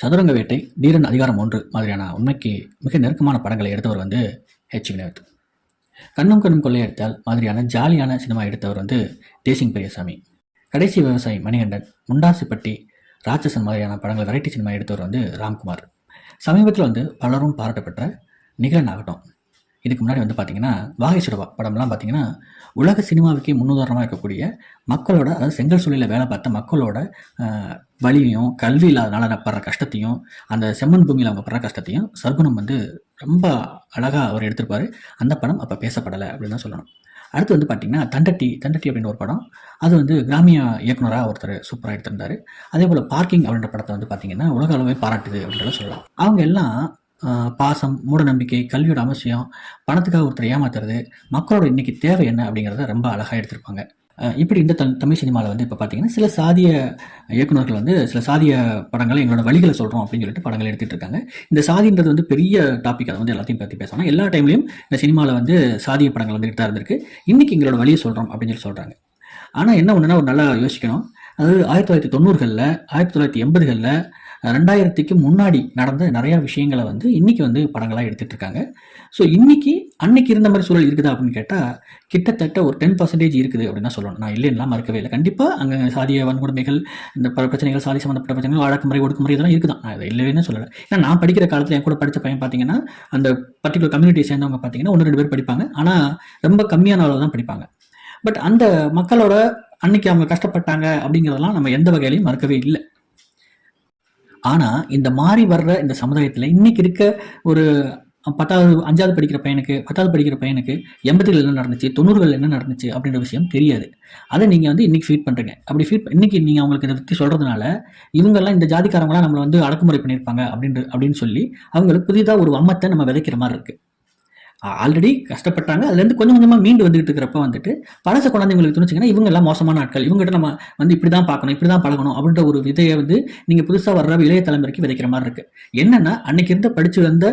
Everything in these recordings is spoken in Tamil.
சதுரங்க வேட்டை தீரன் அதிகாரம் ஒன்று மாதிரியான உண்மைக்கு மிக நெருக்கமான படங்களை எடுத்தவர் வந்து ஹெச் வினோத். கண்ணும் கண்ணும் கொள்ளையடித்தால் மாதிரியான ஜாலியான சினிமா எடுத்தவர் வந்து தேசிங் பெரியசாமி. கடைசி விவசாயி மணிகண்டன் முண்டாசிப்பட்டி ராட்சசன் மாதிரியான படங்கள் வெரைட்டி சினிமா எடுத்தவர் வந்து ராம்குமார். சமீபத்தில் வந்து பலரும் பாராட்டப்பட்ட நிகழன் ஆகட்டும் இதுக்கு முன்னாடி வந்து பார்த்தீங்கன்னா வாகை சுடவா படம்லாம் பார்த்தீங்கன்னா உலக சினிமாவுக்கே முன்னுதாரணமாக இருக்கக்கூடிய மக்களோட அதாவது செங்கல் சூழலில் வேலை பார்த்த மக்களோட வழியையும் கல்வி இல்லாதனால படுற கஷ்டத்தையும் அந்த செம்மண் பூமியில் அவங்க படுற கஷ்டத்தையும் சர்க்குணம் வந்து ரொம்ப அழகாக அவர் எடுத்திருப்பார். அந்த படம் அப்போ பேசப்படலை அப்படின்னு தான் சொல்லணும். அடுத்து வந்து பார்த்தீங்கன்னா தண்டட்டி தண்டட்டி அப்படின்னு ஒரு படம். அது வந்து கிராமிய இயக்குனராக ஒருத்தர் சூப்பராக எடுத்திருந்தார். அதே போல் பார்க்கிங் அப்படின்ற படத்தை வந்து பார்த்தீங்கன்னா உலக அளவே பாராட்டுது அப்படின்றத சொல்லலாம். அவங்க எல்லாம் பாசம் பாசம் மூடநம்பிக்கை கல்வியோட அவசியம் பணத்துக்காக ஒருத்தர் ஏமாத்துறது மக்களோட இன்னைக்கு தேவை என்ன அப்படிங்கிறத ரொம்ப அழகாக எடுத்திருப்பாங்க. இப்படி இந்த தமிழ் சினிமாவில் வந்து இப்போ பார்த்தீங்கன்னா சில சாதிய இயக்குனர்கள் வந்து சில சாதிய படங்களை எங்களோட வழிகளை சொல்கிறோம் அப்படின்னு சொல்லிட்டு படங்கள் எடுத்துகிட்டு இருக்காங்க. இந்த சாதின்றது வந்து பெரிய டாபிக் அதை வந்து எல்லாத்தையும் பற்றி பேசணும். எல்லா டைம்லையும் இந்த சினிமாவில் வந்து சாதிய படங்கள் வந்துகிட்டு தான் இருந்திருக்கு. இன்னைக்கு எங்களோட வழியை சொல்கிறோம் அப்படின்னு சொல்லி சொல்கிறாங்க ஆனால் என்ன ஒன்றுனா ஒரு நல்லா யோசிக்கணும். அதாவது ஆயிரத்தி தொள்ளாயிரத்தி தொண்ணூறுகளில் ஆயிரத்தி தொள்ளாயிரத்தி எண்பதுகளில் ரெண்டாயிரத்துக்கு முன்னாடி நடந்த நிறையா விஷயங்களை வந்து இன்னைக்கு வந்து படங்களாக எடுத்துகிட்டு இருக்காங்க ஸோ இன்றைக்கி அன்னைக்கு இருந்த மாதிரி சூழல் இருக்குதா அப்படின்னு கேட்டால் கிட்டத்தட்ட ஒரு டென் பர்சன்டேஜ் இருக்குது அப்படின்னா சொல்லணும். நான் இல்லைன்னா மறக்கவே இல்லை. கண்டிப்பாக அங்கே சாதிய வன்கொடுமைகள் இந்த பிரச்சனைகள் சாதி சம்மந்தப்பட்ட பிரச்சனைகள் வழக்குமுறை ஒடுக்குமுறை இதெல்லாம் இருக்குதான். நான் அதை இல்லைன்னு சொல்லலை. ஏன்னா நான் படிக்கிற காலத்தில் என் கூட படித்த பையன் பார்த்தீங்கன்னா அந்த பர்டிகுலர் கம்யூனிட்டியை சேர்ந்தவங்க பார்த்தீங்கன்னா ஒன்று ரெண்டு பேர் படிப்பாங்க. ஆனால் ரொம்ப கம்மியான அளவில் தான் படிப்பாங்க. பட் அந்த மக்களோட அன்னைக்கு அவங்க கஷ்டப்பட்டாங்க அப்படிங்கிறதெல்லாம் நம்ம எந்த வகையிலையும் மறக்கவே இல்லை. ஆனால் இந்த மாறி வர்ற இந்த சமுதாயத்தில் இன்னைக்கு இருக்க ஒரு பத்தாவது அஞ்சாவது படிக்கிற பையனுக்கு பத்தாவது படிக்கிற பையனுக்கு எண்பதுகள் என்ன நடந்துச்சு தொண்ணூறுகள் என்ன நடந்துச்சு அப்படின்ற விஷயம் தெரியாது. அதை நீங்கள் வந்து இன்னைக்கு ஃபீட் பண்ணுறீங்க அப்படி ஃபீட் இன்றைக்கி நீங்கள் அவங்களுக்கு இதை பற்றி சொல்கிறதுனால இவங்கெல்லாம் இந்த ஜாதிக்காரங்களாம் நம்மளை வந்து அடக்குமுறை பண்ணியிருப்பாங்க அப்படின்ற அப்படின்னு சொல்லி அவங்களுக்கு புதிதாக ஒரு வம்மத்தை நம்ம விதைக்கிற மாதிரி இருக்குது ஆல்ரெடி கஷ்டப்பட்டாங்க. அதுலேருந்து கொஞ்சம் கொஞ்சமாக மீண்டு வந்துகிட்டு இருக்கிறப்ப வந்துட்டு பழச குழந்தைங்களுக்கு துணிச்சிங்கன்னா இவங்க எல்லாம் மோசமான ஆட்கள். இவங்ககிட்ட நம்ம வந்து இப்படி தான் பார்க்கணும் இப்படி தான் பழகணும் அப்படின்ற ஒரு விதையை வந்து நீங்கள் புதுசாக வர்ற இளைய தலைமுறைக்கு விதைக்கிற மாதிரி இருக்குது என்னென்னா அன்னைக்கு இருந்த படித்து வந்த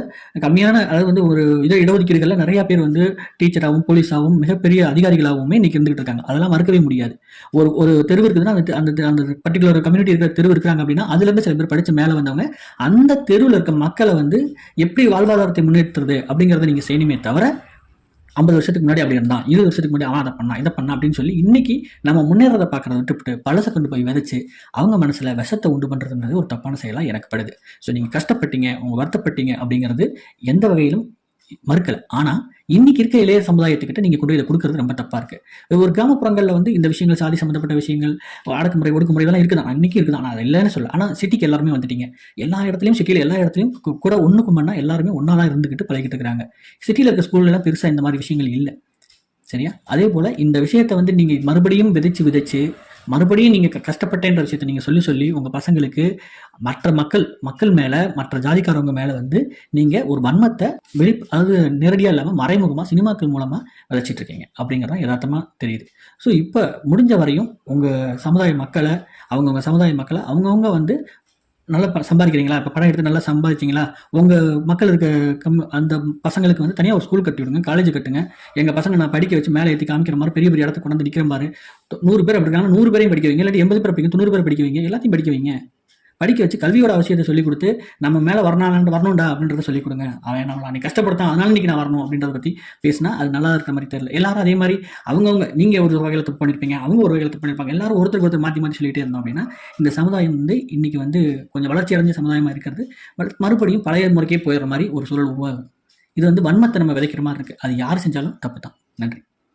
கம்மியான அதாவது வந்து ஒரு இட இடஒதுக்கீடுகளில் நிறையா பேர் வந்து டீச்சராகவும் போலீஸாகவும் மிகப்பெரிய அதிகாரிகளாகவுமே இன்னைக்கு இருந்துகிட்டு இருக்காங்க. அதெல்லாம் மறக்கவே முடியாது. ஒரு ஒரு தெருவு இருக்குதுன்னா அந்த அந்த அந்த பர்டிகுலர் கம்யூனிட்டி இருக்கிற தெருவு இருக்கிறாங்க அப்படின்னா அதுலேருந்து சில பேர் படித்து மேலே வந்தவங்க அந்த தெருவில் இருக்க மக்களை வந்து எப்படி வாழ்வாதாரத்தை முன்னேற்றுறது அப்படிங்கிறத நீங்கள் செய்யணுமே தவிர ஐம்பது வருஷத்துக்கு முன்னாடி அப்படி இருந்தான். இருபது வருஷத்துக்கு முன்னாடி அவன் அதை பண்ணான் இதை பண்ணான் அப்படின்னு சொல்லி இன்னைக்கு நம்ம முன்னேறதை பார்க்கறத விட்டுவிட்டு பழசை கொண்டு போய் விதைச்சு அவங்க மனசில் விஷத்தை உண்டு பண்ணுறதுன்றது ஒரு தப்பான செயலாக எனக்கு படுது ஸோ நீங்கள் கஷ்டப்பட்டீங்க உங்கள் வருத்தப்பட்டீங்க அப்படிங்கிறது எந்த வகையிலும் மறுக்கல. ஆனா இன்னைக்கு இருக்க இளைய சமுதாயத்துக்கிட்ட நீங்க கொண்டு இதை கொடுக்கறது ரொம்ப தப்பா இருக்கு. ஒரு கிராமப்புறங்கள்ல வந்து இந்த விஷயங்கள் சாதி சம்பந்தப்பட்ட விஷயங்கள் அடக்குமுறை ஒடுக்குமுறை இதெல்லாம் இருக்குது அன்னைக்கு இருக்குது ஆனால் அது இல்லைன்னு சொல்ல ஆனா சிட்டிக்கு எல்லாருமே வந்துட்டீங்க. எல்லா இடத்துலையும் சிட்டியில எல்லா இடத்துலையும் கூட ஒண்ணுக்கு மண்ணா எல்லாருமே ஒன்றா தான் இருந்துக்கிட்டு பழகிட்டு இருக்கிறாங்க. சிட்டியில் இருக்க ஸ்கூல்ல எல்லாம் பெருசா இந்த மாதிரி விஷயங்கள் இல்லை. சரியா? அதே போல இந்த விஷயத்தை வந்து நீங்க மறுபடியும் விதைச்சு விதைச்சு மறுபடியும் நீங்கள் க- கஷ்டப்பட்டேன்ற விஷயத்தை நீங்கள் சொல்லி சொல்லி உங்கள் பசங்களுக்கு மற்ற மக்கள் மக்கள் மேலே மற்ற ஜாதிக்காரவங்க மேலே வந்து நீங்கள் ஒரு வன்மத்தை வெளி அதாவது நேரடியாக இல்லாமல் மறைமுகமாக சினிமாக்கள் மூலமாக விதைச்சிட்டு இருக்கீங்க. அப்படிங்கிறது யதார்த்தமா தெரியுது. ஸோ இப்போ முடிஞ்ச வரையும் உங்கள் சமுதாய மக்களை அவங்கவுங்க சமுதாய மக்களை அவங்கவுங்க வந்து நல்லா ப- சம்பாதிக்கிறீங்களா? இப்போ படம் எடுத்து நல்லா சம்பாதிச்சிங்களா? உங்கள் மக்கள் இருக்க கம் அந்த பசங்களுக்கு வந்து தனியாக ஒரு ஸ்கூல் கட்டி விடுங்க காலேஜ் கட்டுங்க. எங்கள் பசங்க நான் படிக்க வச்சு மேலே ஏற்றி காமிக்கிற மாதிரி பெரிய பெரிய இடத்துக்கு கொண்டு வந்து நிற்கிற மாதிரி நூறு பேர் அப்படி இருக்காங்க நூறு பேரையும் படிக்க வைங்க. இல்லாட்டி எண்பது பேர் படிக்க தொண்ணூறு பேர் படிக்க வைங்க. எல்லாத்தையும் படிக்க வைங்க. படிக்க வச்சு கல்வியோட அவசியத்தை சொல்லிக் கொடுத்து நம்ம மேலே வரணும் வரணும்டா அப்படின்றத சொல்லிக் கொடுங்க. அவன் நம்மளை அன்னைக்கு கஷ்டப்படுத்தான் அதனால இன்னைக்கு நான் வரணும் அப்படின்றத பற்றி பேசினா அது நல்லா இருக்கிற மாதிரி தெரியல. எல்லாரும் அதே மாதிரி அவங்கவுங்க நீங்கள் ஒரு வகையில் தப்பு பண்ணியிருப்பீங்க அவங்க ஒரு வகையில் தப்பு பண்ணியிருப்பாங்க எல்லாரும் ஒருத்தருக்கு ஒருத்தர் மாற்றி மாற்றி சொல்லிட்டே இருந்தோம் அப்படின்னா இந்த சமுதாயம் வந்து இன்னைக்கு வந்து கொஞ்சம் வளர்ச்சி அடைஞ்ச சமுதாயமாக இருக்கிறது. பட் மறுபடியும் பழைய முறைக்கே போயிடுற மாதிரி ஒரு சூழல் உருவாகும். இது வந்து வன்மத்தை நம்ம விதைக்கிற மாதிரி இருக்குது அது யார் செஞ்சாலும் தப்பு தான் நன்றி.